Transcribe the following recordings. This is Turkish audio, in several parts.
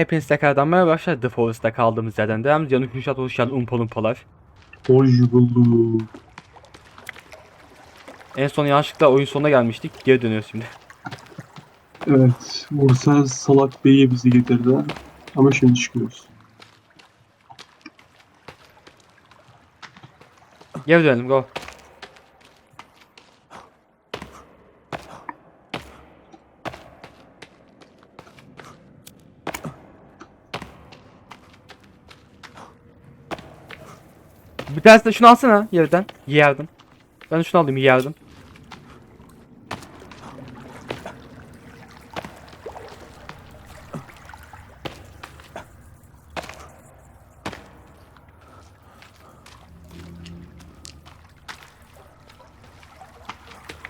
Hepiniz tekrardan merhaba arkadaşlar. The Forest'ta kaldığımız yerden devam ediyoruz. Yanık Kuşat hoş geldin Umpa Lumpalar. Hoş bulduk. En son yanlışlıkla oyun sonuna gelmiştik. Geri dönüyoruz şimdi. Evet, Bursa Salak Bey'e bizi getirdiler. Ama şimdi çıkıyoruz. Geri dönelim go. Bir tanesi de şunu alsana yerden. Yerdim. Ben şunu alayım yerdim.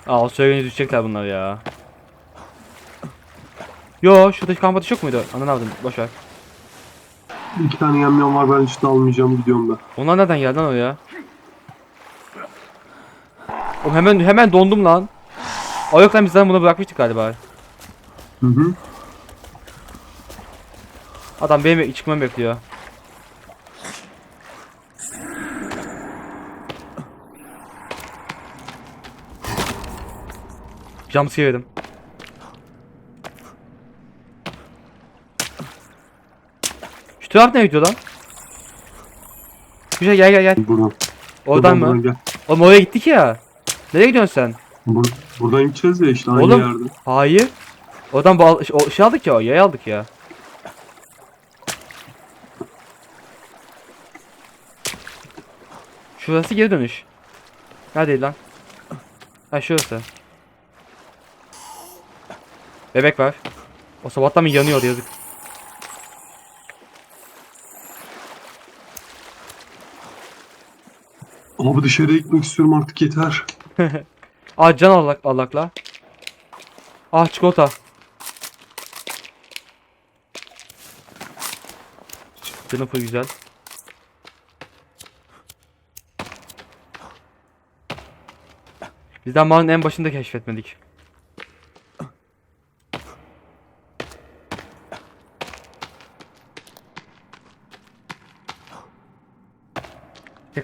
Aa söyleyince düşecekler bunlar ya. Yo şuradaki kamp ateşi yok muydu? Ananı avradım boşver. İki tane yamyam var ben işte almayacağım gidiyorum ben. Onlar nereden geldi lan oraya? Oğlum hemen hemen dondum lan. O yok lan biz zaten bunu bırakmıştık galiba. Hı hı. Adam benim çıkmamı bekliyor. Jumpscare yedim. Taraf ne gidiyor lan? Güzel gel gel gel. Buradan. Oradan buradan, mı? Buradan. Oğlum oraya gittik ya. Nereye gidiyorsun sen? Bur- buradan gideceğiz ya işte aynı Oğlum. yerde. Hayır. Oradan bal o şey aldık ya, o yay aldık ya. Şurası geri dönüş. Neredeydi lan? Ha şurası. Bebek var. O sabahtan mı yanıyordu yazık. Abi dışarıya gitmek istiyorum artık yeter. Aa can allak allakla. Ah çikolata. Full güzel. Biz daha mağaranın en başında keşfetmedik.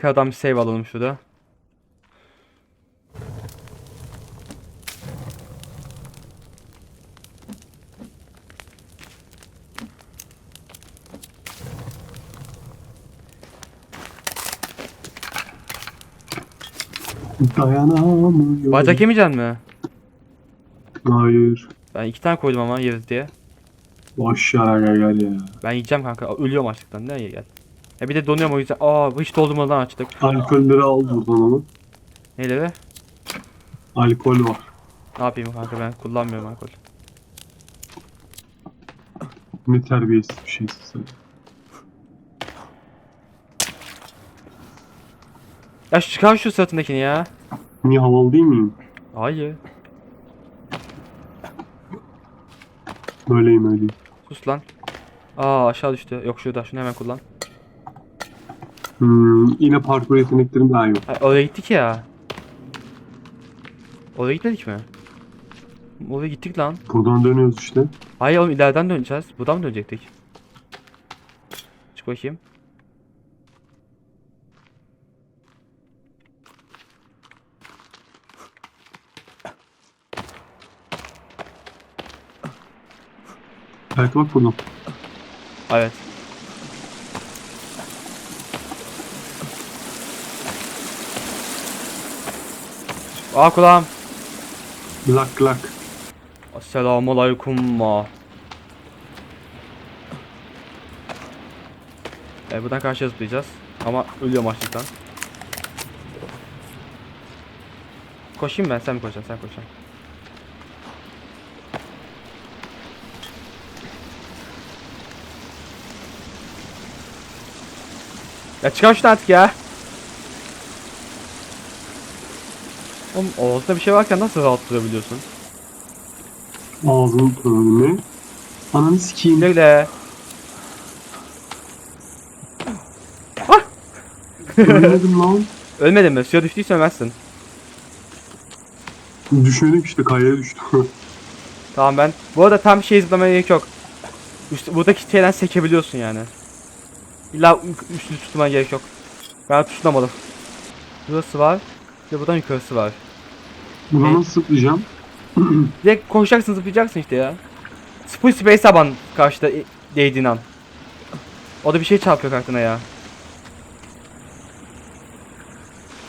Tekrardan bir save alalım şurada. Dayanamıyorum. Bacak yemeyeceksin mi? Hayır. Ben iki tane koydum ama yeriz diye. Boş ver gel ya. Ben yiyeceğim kanka. Ölüyorum açlıktan. Nereye gel? Ya bir de donuyorum o yüzden. Aa hiç doldurmadan açtık. Alkolleri al buradan ama. Neyle Alkol var. Ne yapayım kanka ben kullanmıyorum alkol. Ne terbiyesiz bir şeysin sen. Ya çıkar şu sırtındakini ya. Niye havalı değil miyim? Hayır. Öyleyim öyleyim. Sus lan. Aa aşağı düştü. Yok şurada. Şunu hemen kullan. Hmm, yine parkur yeteneklerim daha yok. Ay, oraya gittik ya. Oraya gitmedik mi? Oraya gittik lan. Buradan dönüyoruz işte. Hayır oğlum ileriden döneceğiz. Buradan mı dönecektik? Çık bakayım. Evet bak buradan. Evet. Aa kulağım. Lak lak. Selamun aleyküm ma. E buradan karşıya zıplayacağız. Ama ölüyorum açlıktan. Koşayım ben sen mi koşacaksın sen koşacaksın. Ya çıkar şunu artık ya. Oğlum ortada bir şey varken nasıl rahat durabiliyorsun? Ağzını problemi. Ananı sikeyim. Güle güle. Ölmedim lan. Ölmedin mi? Suya düştüyse ölmezsin. Düşmedim işte kayaya düştüm. Tamam ben. Bu arada tam şey zıplamaya gerek yok. Üst, buradaki şeyden sekebiliyorsun yani. İlla üstünü tutmaya gerek yok. Ben tutunamadım. Burası var. Ve buradan yukarısı var. Buna Ne? nasıl zıplayacağım? Direkt koşacaksın zıplayacaksın işte ya. Full space taban karşıda değdiğin an. O da bir şey çarpıyor kartına ya.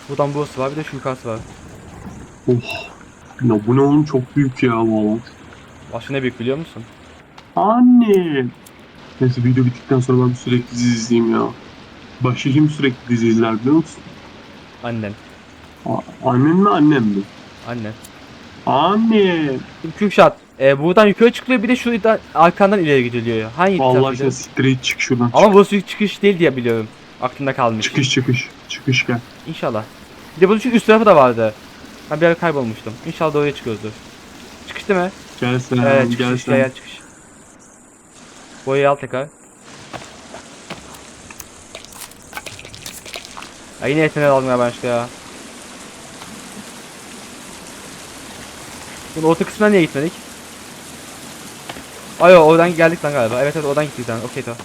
Buradan burası var bir de şu yukarısı var. Oh. Ya bu ne oğlum çok büyük ya bu alan. Başka ne büyük biliyor musun? Anne. Neyse video bittikten sonra ben sürekli dizi izleyeyim ya. Başka kim sürekli dizi izler biliyor musun? Annen. A- Annen mi annem mi? Annen. Anne. Şimdi Kürşat. E, buradan yukarı çıkılıyor bir de şuradan arkandan ileri gidiliyor. Hangi Allah tarafıydı? aşkına straight çık şuradan. Ama burası çıkış değil diye biliyorum. Aklımda kalmış. Çıkış çıkış. Çıkış gel. İnşallah. Bir de bunun çünkü üst tarafı da vardı. Ben bir ara kaybolmuştum. İnşallah oraya çıkıyoruzdur. Çıkış değil mi? Gel sen. Evet çıkış. gel Gel sen. gel çıkış. Boyayı al tekrar. Ya yine yeteneği aldım ya ben işte ya. Bunun orta kısmına niye gitmedik? Ay oradan geldik lan galiba. Evet evet oradan gittik lan. Okey tamam.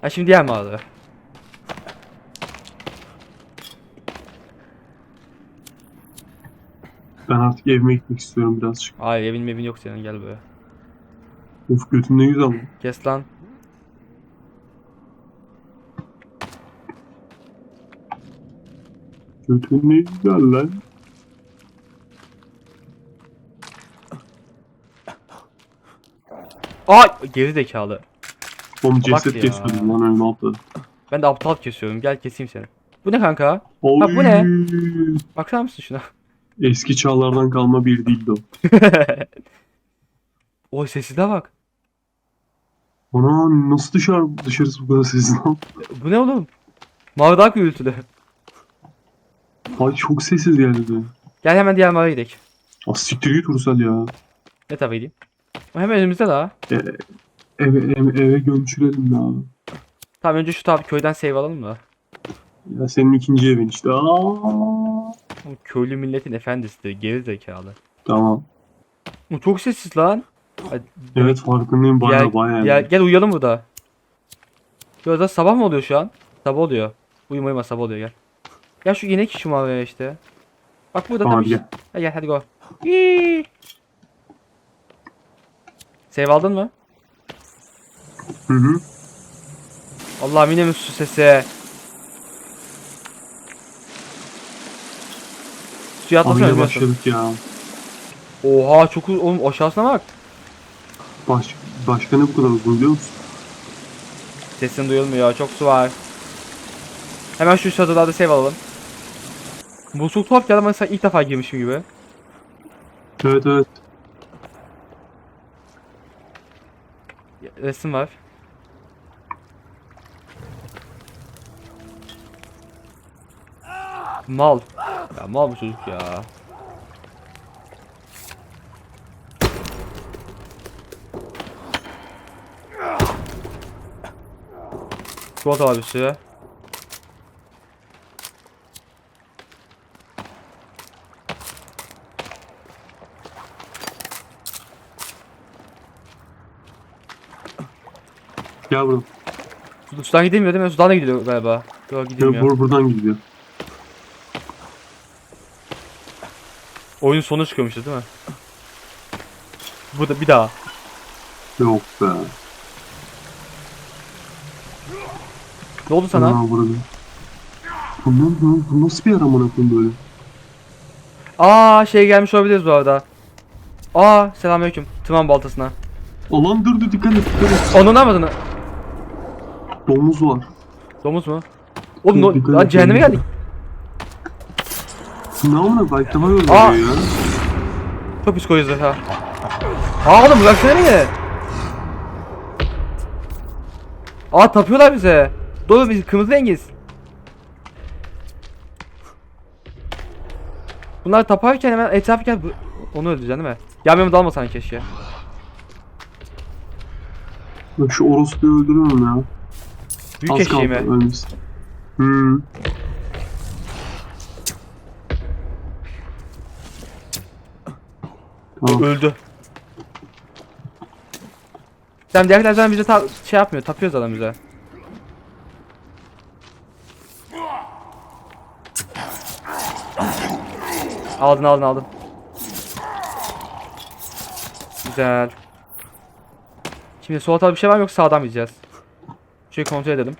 Ha şimdi diğer mağara. Ben artık evime gitmek istiyorum birazcık. Hayır evin evin yok senin gel buraya. Of götüm ne güzel bu. Kes lan. Götüm ne güzel lan. Ay geri zekalı. Oğlum ceset ya. kesiyordum lan önüme atladı. Ben de aptal kesiyorum. Gel keseyim seni. Bu ne kanka? Oy. bu ne? Baksana mısın şuna? Eski çağlardan kalma bir dildo. Oy sesine bak. Ana nasıl dışarı dışarısı bu kadar lan? Bu ne oğlum? Mavi daha gürültülü. Ay çok sessiz geldi. Gel hemen diğer mağaraya gidelim. Ah siktir git Ursal ya. Ne tarafa gideyim? O hemen önümüzde daha. Eve, eve, eve gömçürelim ya. Tamam önce şu tabi köyden save alalım da. Ya senin ikinci evin işte. Aa. O köylü milletin efendisidir. Geri zekalı. Tamam. O çok sessiz lan. Hadi, Evet farkındayım baya gel, baya. gel, gel uyuyalım burada. Yo da sabah mı oluyor şu an? Sabah oluyor. Uyuma uyuma sabah oluyor gel. Gel şu inek şu mağaraya işte. Bak burada Tamam tabii. gel. Hadi gel hadi go. Yee. Save aldın mı? Hı hı. Allah'ım yine mi su sesi? Suya atlasana başladık ya. Oha çok uzun. Oğlum aşağısına bak. Baş, başka ne bu kadar uzun biliyor musun? Sesin duyulmuyor. Çok su var. Hemen şu çadırlarda save alalım. Bu çok tuhaf geldi sanki ilk defa girmişim gibi. Evet evet. Resim var. Mal. Ya mal bu çocuk ya. Çikolata bir sürü. Gel buradan. Su- Sudan gidilmiyor değil mi? Sudan da gidiyor galiba. Yok Gel gidilmiyor. bur buradan gidiyor. Oyun sonu çıkıyormuştu değil mi? Burada bir daha. Yok be. Ne oldu sana? Burada. Bu, ne, bu, bu nasıl bir aramana koyayım böyle? Aa şey gelmiş olabiliriz bu arada. Aa selamünaleyküm. Tırman baltasına. Alan durdu dikkat et dikkat et. Onun ne mı? Domuz var. Domuz mu? Oğlum no, Dikkat lan et, cehenneme domuz geldik. Amına bak daha öyle Aa! oluyor ya. Çok psikolojisi ha. Aa oğlum bıraksana beni. Aa tapıyorlar bize. Doğru biz kırmızı rengiz. Bunlar taparken hemen etrafı gel. Onu öldüreceksin değil mi? Gelmeme dalmasan keşke. Ya Şu orospuyu öldürüyorum ya. Büyük Az eşeği kaldı mi? ölmesi. Hmm. Tamam. Öldü. Tamam diğerler zaten bize ta- şey yapmıyor. Tapıyor zaten bize. Aldın aldın aldın. Güzel. Şimdi sol tarafta bir şey var mı yoksa sağdan gideceğiz? Şöyle kontrol edelim.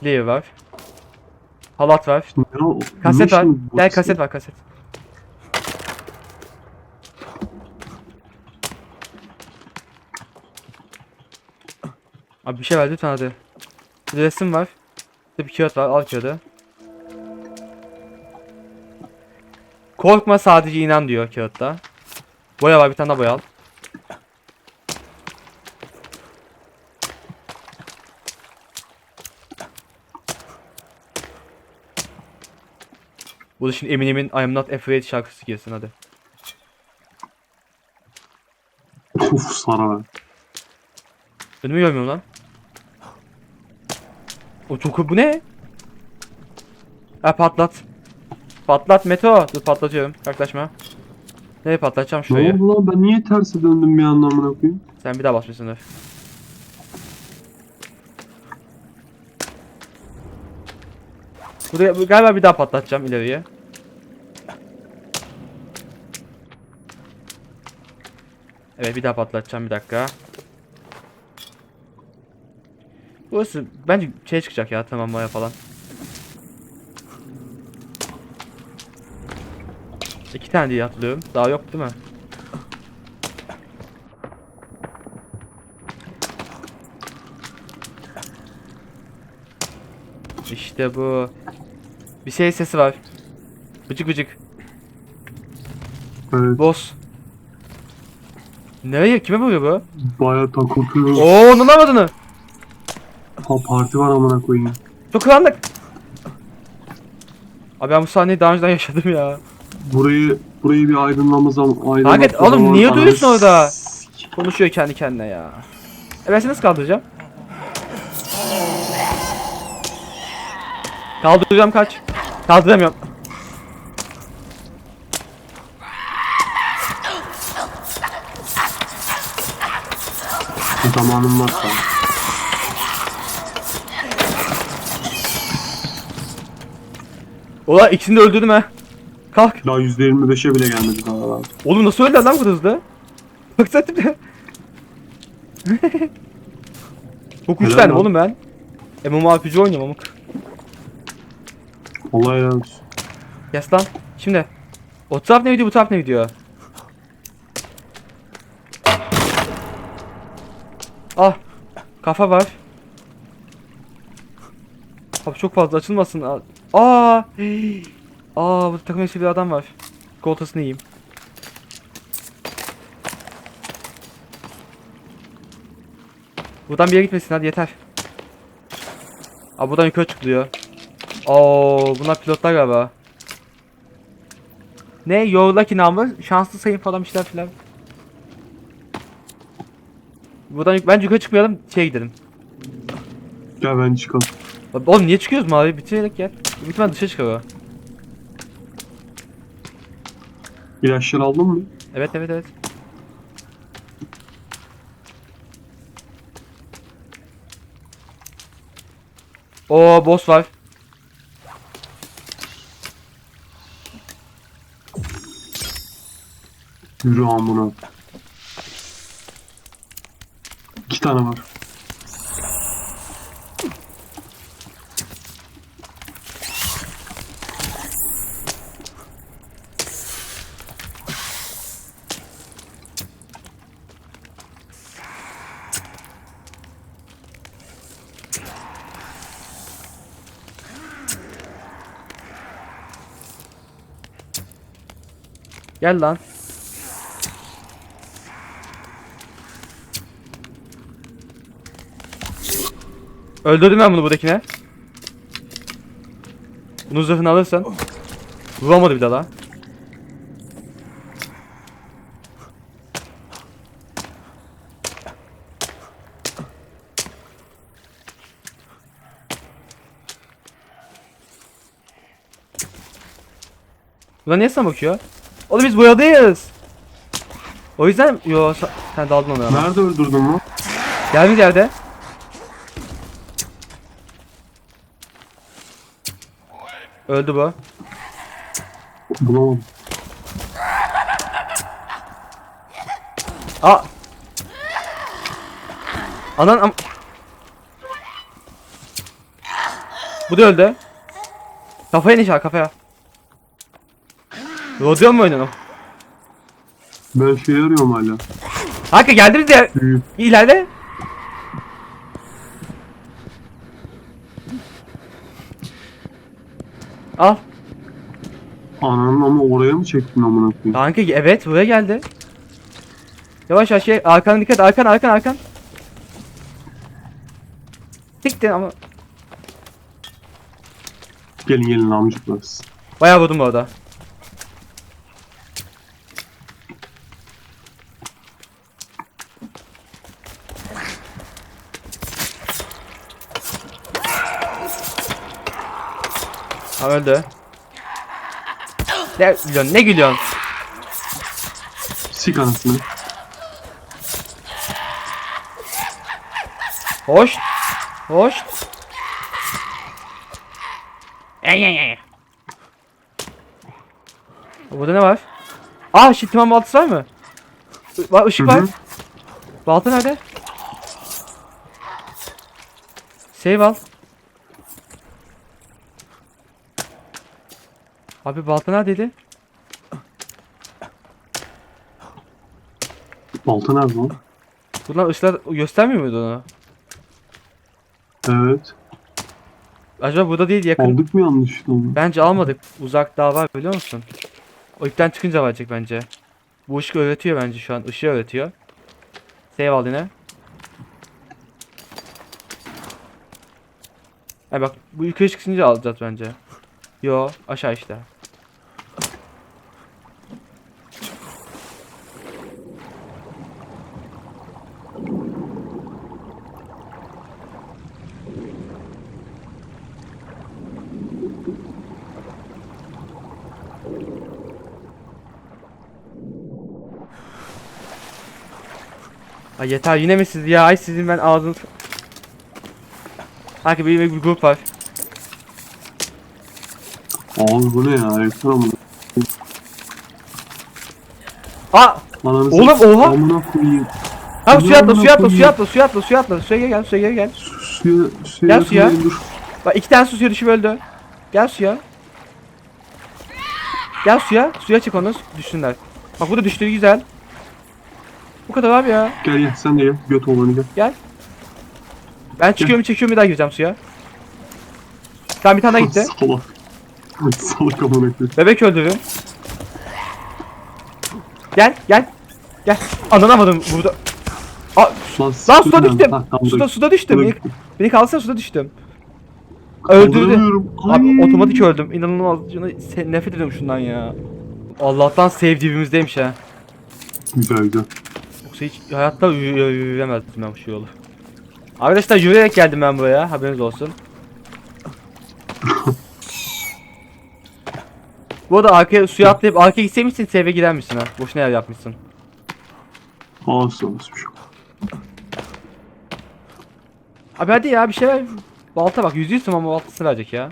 Clear var. Halat var. Ya, Kaset var. Gel kaset var kaset. Abi bir şey ver lütfen hadi. Bir resim var. Bir kağıt var. Al kağıdı. Korkma sadece inan diyor kağıtta. Boya var bir tane daha boya al. Bu da şimdi Eminem'in I am not afraid şarkısı gelsin hadi. Uf Sara. Önümü görmüyorum lan. O çok bu ne? Ha patlat. Patlat Meto. Dur patlatıyorum. Yaklaşma. Nereye patlatacağım Ne şurayı? oldu lan ben niye terse döndüm bir anda amına koyayım? Sen bir daha basmışsındır. Buraya bu- galiba bir daha patlatacağım ileriye. Evet bir daha patlatacağım bir dakika. Burası bence şey çıkacak ya tamamlaya falan. İki tane diye hatırlıyorum. Daha yok değil mi? İşte bu. Bir şey sesi var. Bıcık bıcık. Evet Boss. Nereye? Kime vuruyor bu? baya takıltıyor. Oo onun amadını. Ha parti var amına koyayım. Çok karanlık. Abi ben bu sahneyi daha önceden yaşadım ya. Burayı burayı bir aydınlama zaman aydınlatma Kanka, oğlum niye duruyorsun orada? Konuşuyor kendi kendine ya. E ben seni nasıl kaldıracağım? Kaldıracağım kaç. Kaldıramıyorum. Zamanım var sana. Ola ikisini de öldürdüm ha. Kalk. Daha %25'e bile gelmedi daha. daha. Oğlum nasıl öldü lan bu hızlı? Baksana tipe. Çok Helal güçlendim lan. oğlum ben. MMORPG oynuyorum amık. Allah helal olsun. Yes lan. Şimdi. O taraf ne gidiyor bu taraf ne gidiyor? Ah. Kafa var. Abi çok fazla açılmasın. Aa. Aa. Aa bu takım elbiseli bir adam var. Koltasını yiyeyim. Buradan bir yere gitmesin hadi yeter. Aa buradan yukarı çıkılıyor. Oo bunlar pilotlar galiba. Ne? Your lucky number. Şanslı sayın falan bir şeyler filan. Buradan yuk- bence yukarı çıkmayalım. Şeye gidelim. Gel ben çıkalım. Oğlum niye çıkıyoruz mavi? Bitirerek gel. Büyük ihtimalle dışarı çıkar o. İlaçları aldın mı? Evet evet evet. Oo boss var. Yürü amına. İki tane var. Gel lan. Öldürdüm ben bunu buradakine. Bunu zırhını alırsan. Vuramadı bir daha. La. Ulan niye sana bakıyor? Oğlum biz boyadayız. O yüzden yo sen daldın ona. Nerede öldürdün lan? Gelmiş yerde. Öldü bu. Bulamadım. Aa. Anan am Bu da öldü. Kafaya nişan kafaya. Rodeo mu oynuyorsun? Ben şey arıyorum hala. Kanka geldi bize. Büyü. İleride. Al. Ananın ama oraya mı çektin amına koyayım? Kanka evet buraya geldi. Yavaş yavaş şey arkana dikkat arkan arkan arkan. Siktir ama Gelin gelin amcıklar. bayağı vurdum. Ha öldü. Ne gülüyorsun ne gülüyorsun? Sik anasını. Hoş. Hoş. Ey ey ey. Burada ne var? Shit tamam baltası var mı? Var ışık Hı var. hı. Balta nerede? Save al. Abi balta neredeydi? Balta nerede lan? Bunlar ışıklar göstermiyor muydu onu? Evet. Acaba burada değil yakın. Aldık mı yanlışlıkla onu? Bence almadık. Uzak daha var biliyor musun? O ipten çıkınca verecek bence. Bu ışık öğretiyor bence şu an. Işığı öğretiyor. Save al yine. Ha bak bu yukarı çıkınca alacağız bence. Yo aşağı işte. Ay yeter yine mi siz ya? Ay sizin ben ağzınız... Kanka bir, bir grup var. Abi bu ne ya? Yeter amına. Aa! Ananı Oğlum, oha! Amına koyayım. Ha suya atla suya atla suya atla suya atla suya atla suya gel suya gel gel. Suya, suya, Gel suya. Dur. Bak iki tane su suya düşüp öldü. Gel suya. Gel suya. Suya çık onu düşsünler. Bak bu da düştü güzel. Bu kadar abi ya. Gel gel sen de gel. Göt olanı gel. Ben çıkıyorum çekiyorum bir daha gireceğim suya. Tamam bir tane daha gitti. Salak. Salak amına koyayım. Bebek öldürün. Gel gel. Gel. Ananamadım burada. Aa, Lan, lan suda düştüm. Ha, tamam, Suda dur. suda düştüm. Beni, beni kalsana suda düştüm. Öldürdü. Kaldıramıyorum. Abi Ay. otomatik öldüm. İnanılmaz. Se- nefret ediyorum şundan ya. Allah'tan save dibimizdeymiş ha. Güzel güzel. Yoksa hiç hayatta yürü- yürü- yürüyemezdim ben şu yolu. Arkadaşlar yürüyerek geldim ben buraya. Haberiniz olsun. Bu arada arkaya suya atlayıp arkaya gitseymişsin save'e gider misin ha? Boşuna yer yapmışsın. Ağzı olmuş. Abi hadi ya bir şey ver. Balta bak yüzde yüz ama baltası verecek ya.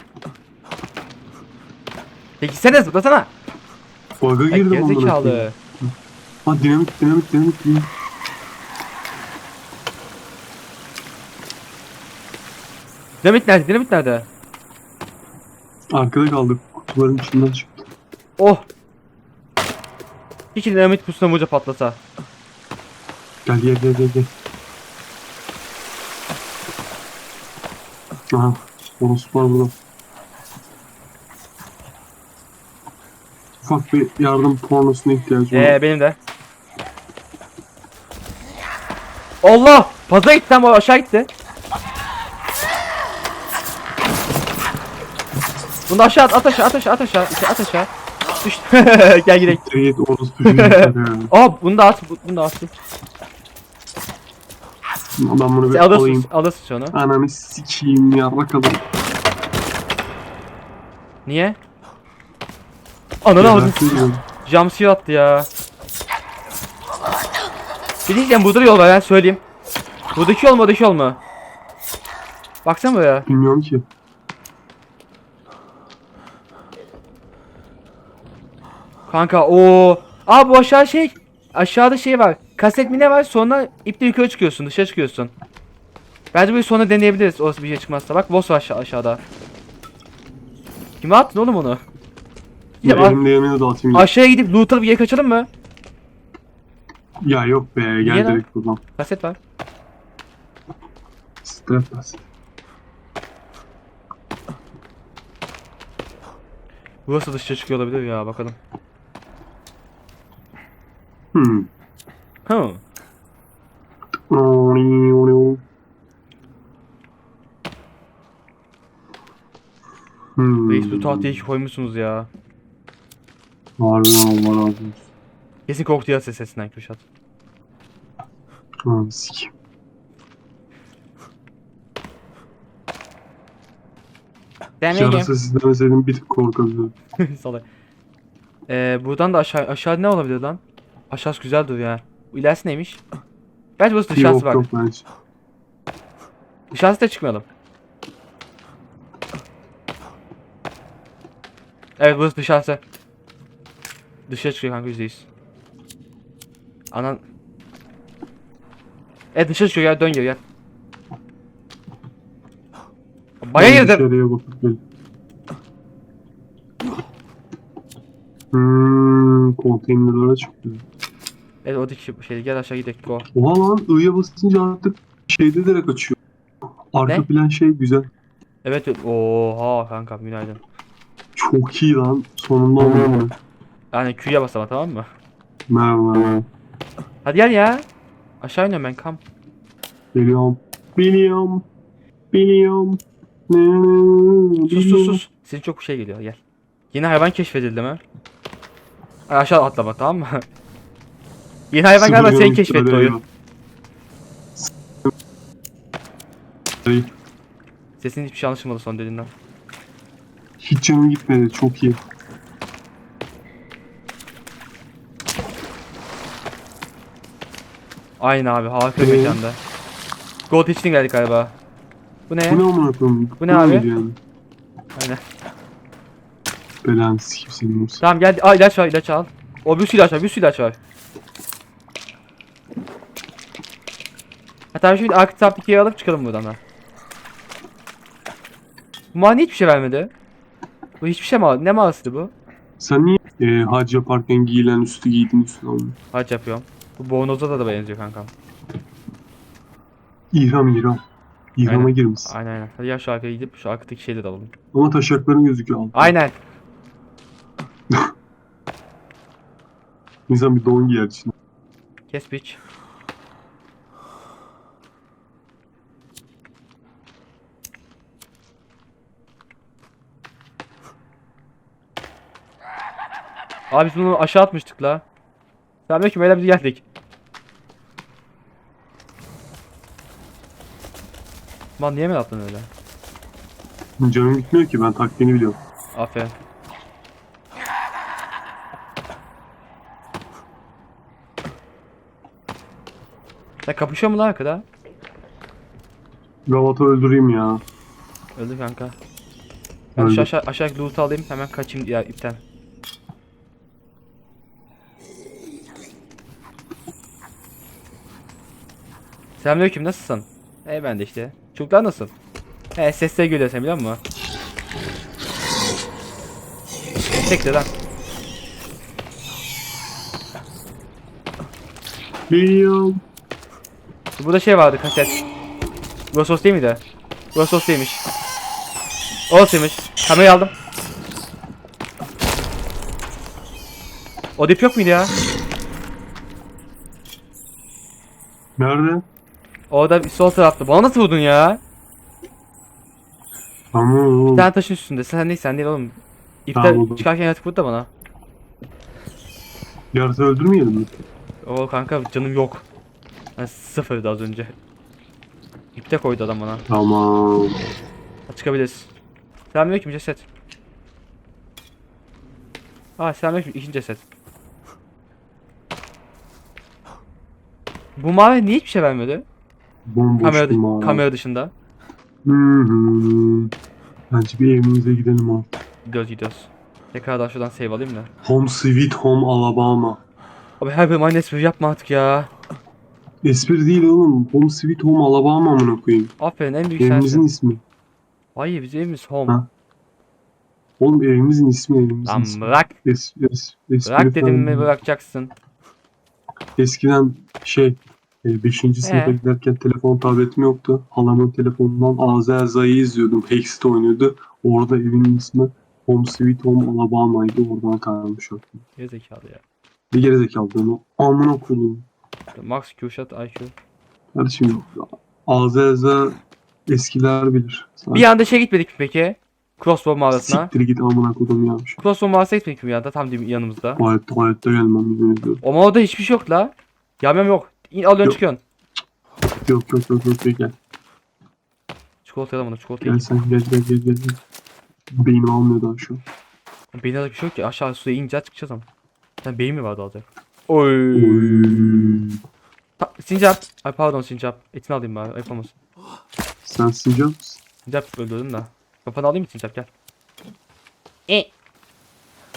Peki sen de zıplasana. Ay, girdim. Gerizekalı. Ha dinamit dinamit dinamit dinamit. Dinamit nerede? Dinamit nerede? Arkada kaldık. Kutuların içinden çıktı. Oh. İki dinamit pusuna muca patlasa. Gel gel gel gel gel. Aha. Orospu var burada. Ufak bir yardım pornosuna ihtiyacım var. Ee benim de. Allah! Fazla gitti bu aşağı gitti. Bunu aşağı at, at aşağı, at aşağı, at aşağı, at aşağı. Düştü. Gel gidelim. Evet orospu çocuğu yeter ya. Aa bunu da at, bu- bunu da at. Ben bunu bir Sen alayım. alırsın, onu. Ananı sikeyim ya bakalım. Niye? Ananı avradını Gebertiyorum. Jumpscare attı ya. Bir diyeceğim burada da yol var ya söyleyeyim. Buradaki yol mu oradaki yol mu? Baksana buraya. Bilmiyorum ki. Kanka o. Aa bu aşağı şey. Aşağıda şey var. Kaset mi ne var sonra iple yukarı çıkıyorsun dışarı çıkıyorsun. Bence böyle sonra deneyebiliriz orası bir şey çıkmazsa. Bak boss var aşağı aşağıda. Kime attın oğlum onu? Ya, elimde yemeğini dağıtayım. aşağıya gidip loot alıp geri kaçalım mı? Ya yok be Niye gel lan? direkt buradan. Kaset var. Step bas. Burası dışarı çıkıyor olabilir ya bakalım. Hmm. Hı. Hmm. Reis bu tahtayı koymuşsunuz ya. Harbiden Allah razı olsun. Kesin korktu ya ses sesinden Kürşat. Ha, sikim. Yarasa siz demeseydim bir tık korkabilirim. Salak. Ee, buradan da aşağı aşağı ne olabilir lan? Aşağısı güzel duruyor ya. İlerisi neymiş? Bence burası dışarısı bak. yok bence. Dışarısı da çıkmayalım. Evet burası dışarısı. Dışarı çıkıyor kanka yüzdeyiz. Anan. Evet dışarı çıkıyor gel dön geri gel. Baya girdim. Dışarıya bakıp gel. Hmm, konteynerlara çıkıyor. Evet oradaki şey gel aşağı gidelim go. Oha lan I'ya basınca artık şeyde direkt açıyor. Arka Ne? plan şey güzel. Evet oha kanka günaydın. Çok iyi lan. Sonunda oldu. Yani Q'ya basama tamam mı? Merhaba merhaba. Hadi gel ya. Aşağı iniyorum ben kam. Biliyorum. Biliyorum. Biliyorum. Sus sus sus. Senin çok şey geliyor gel. Yeni hayvan keşfedildi mi? Ay, aşağı atlama tamam mı? Yeni hayvan galiba seni keşfetti oyun. Sesin hiçbir şey anlaşılmadı son dediğinden. Hiç canım gitmedi. Çok iyi. Aynen abi harika Ee? mekanda. Gold için geldik galiba. Bu ne? Bu ne amına koyayım? Bu ne abi? Yani? Aynen. Belanı sikeyim senin olsun. Tamam gel. Aa ilaç var ilaç al. O bir sürü ilaç var bir sürü ilaç var. Hatta şimdi arka taraftaki alıp çıkalım buradan da. Bu mani hiçbir şey vermedi. Bu hiçbir şey mi aldı? Ne mağazası bu? Sen niye e, hac yaparken giyilen üstü giydin üstüne aldın? Haç yapıyorum. Bu Bornoz'a da, da benziyor kankam. İhram ihram. İhrama Aynen. girmişsin. Aynen aynen. Hadi ya şu arkaya gidip şu arkadaki şeyleri de alalım. Ama taşakların gözüküyor altında. Aynen. İnsan bir don giyer içine. Kes bitch. Abi biz bunu aşağı atmıştık la. Selamünaleyküm beyler biz geldik. Lan niye mi attın öyle? Canım gitmiyor ki ben taktiğini biliyorum. Aferin. Sen kapışıyor mu lan arkada? Gavat'ı öldüreyim ya. Öldü kanka. Ben Öldü. şu aşağı, aşağı loot alayım hemen kaçayım ya ipten. Selamünaleyküm nasılsın? E ben de işte. Çocuklar nasıl? He sesler geliyor sen biliyor musun? Tekle lan. Biliyorum. Burada şey vardı kaset. Rosos değil miydi? Rosos değilmiş. Orasıymış. Kamerayı aldım. O dip yok muydu ya? Nerede? Orada bir sol tarafta. Bana nasıl vurdun ya? Tamam Bir oğlum. tane taşın üstünde. Sen değil sen değil oğlum. İpten Tamam, buldum. çıkarken yatıp vurdu da bana. Yarısı öldürmeyelim mi? O kanka canım yok. Ben sıfırdı az önce. İpte koydu adam bana. Tamam. Çıkabiliriz. Selamünaleyküm ceset. Aa selamünaleyküm ikinci ceset. Bu mavi niye hiçbir şey vermedi? Bomboş Kamera, bir mağara. kamera dışında. Hı hı. Bence bir evimize gidelim artık. Gidiyoruz gidiyoruz. Tekrardan şuradan save alayım da. Home Sweet Home Alabama. Abi her bölüm aynı espri yapma artık ya. Espri değil oğlum. Home Sweet Home Alabama amına koyayım. Aferin en büyük Evimizin sensin. ismi. Hayır bizim evimiz home. Ha, Oğlum evimizin ismi evimizin Lan ismi. bırak. Es, es, espri Bırak dedim mi bırakacaksın. Eskiden şey 5. sınıfa Ee? giderken telefon tabletim yoktu. Halamın telefonundan Azerza'yı izliyordum. Hexit oynuyordu. Orada evinin ismi Home Sweet Home Alabama'ydı. Oradan kalmış o. Geri zekalı ya. Ne gerizekalı onu. Amına koyayım. Max Q-Shot IQ. Kardeşim Azerza eskiler bilir. Sen Bir anda şey gitmedik mi peki? Crossbow mağarasına. Siktir git amına kodum ya. Crossbow mağarasına gitmedik mi ya da tam değil mi yanımızda. Hayatta hayatta gelmem. O mağarada hiçbir şey yok la. Yamyam yok. İn alıyorsun Yok. çıkıyorsun. Yok yok yok yok yok, gel. Çikolata yalan bunu çikolata Gel sen gel gel gel gel. gel. Beynim almıyor daha şu an. Beyin alacak bir şey yok ki aşağı suya ince çıkacağız ama. Sen beyin mi vardı alacak? Oy. Oy. Ta- sincap. Ay pardon sincap. Etini alayım bari ayıp olmasın. Sen sıcak mısın? Sincap öldürdüm da. Kafanı alayım mı sincap gel. E.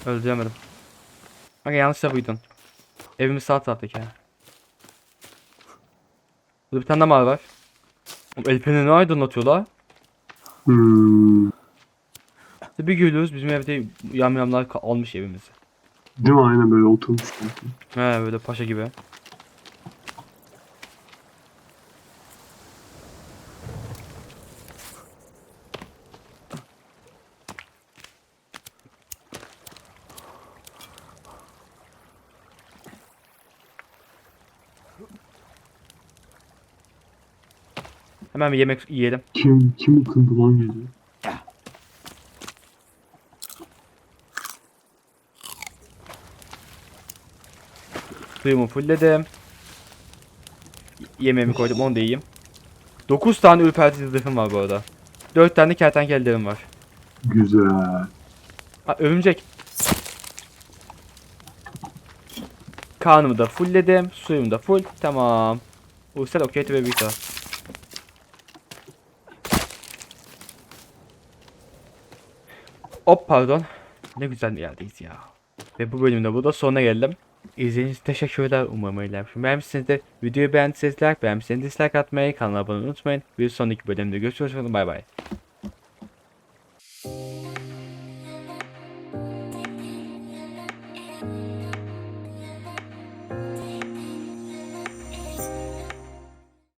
Öldüremedim. Aga yanlışla buydun. Evimiz sağ taraftaki ha. Burada bir tane daha mağara var. Oğlum El Pen'i ne aydınlatıyor la? Hmm. Bir geliyoruz bizim evde yamyamlar almış evimizi. Değil mi? Aynen böyle oturmuş. He böyle paşa gibi. Hemen bir yemek yiyelim. Kim kim ıkındı lan geliyor? Suyumu fullledim. Yemeğimi koydum onu da yiyeyim. 9 tane ürpertici zırhım var bu arada. 4 tane kertenkelelerim var. Güzel. Ha örümcek. Karnımı da fullledim. Suyum da full. Tamam. Uysal okey ve bita. Hop pardon. Ne güzel bir yerdeyiz ya. Ve bu bölümde burada sonuna geldim. İzlediğiniz için teşekkürler. Umarım eğlenmişim. Beğenmişsinizdir. Videoyu beğendiyseniz like, beğenmişseniz dislike atmayı, kanala abone olmayı unutmayın. Bir sonraki bölümde görüşürüz. Bay bay.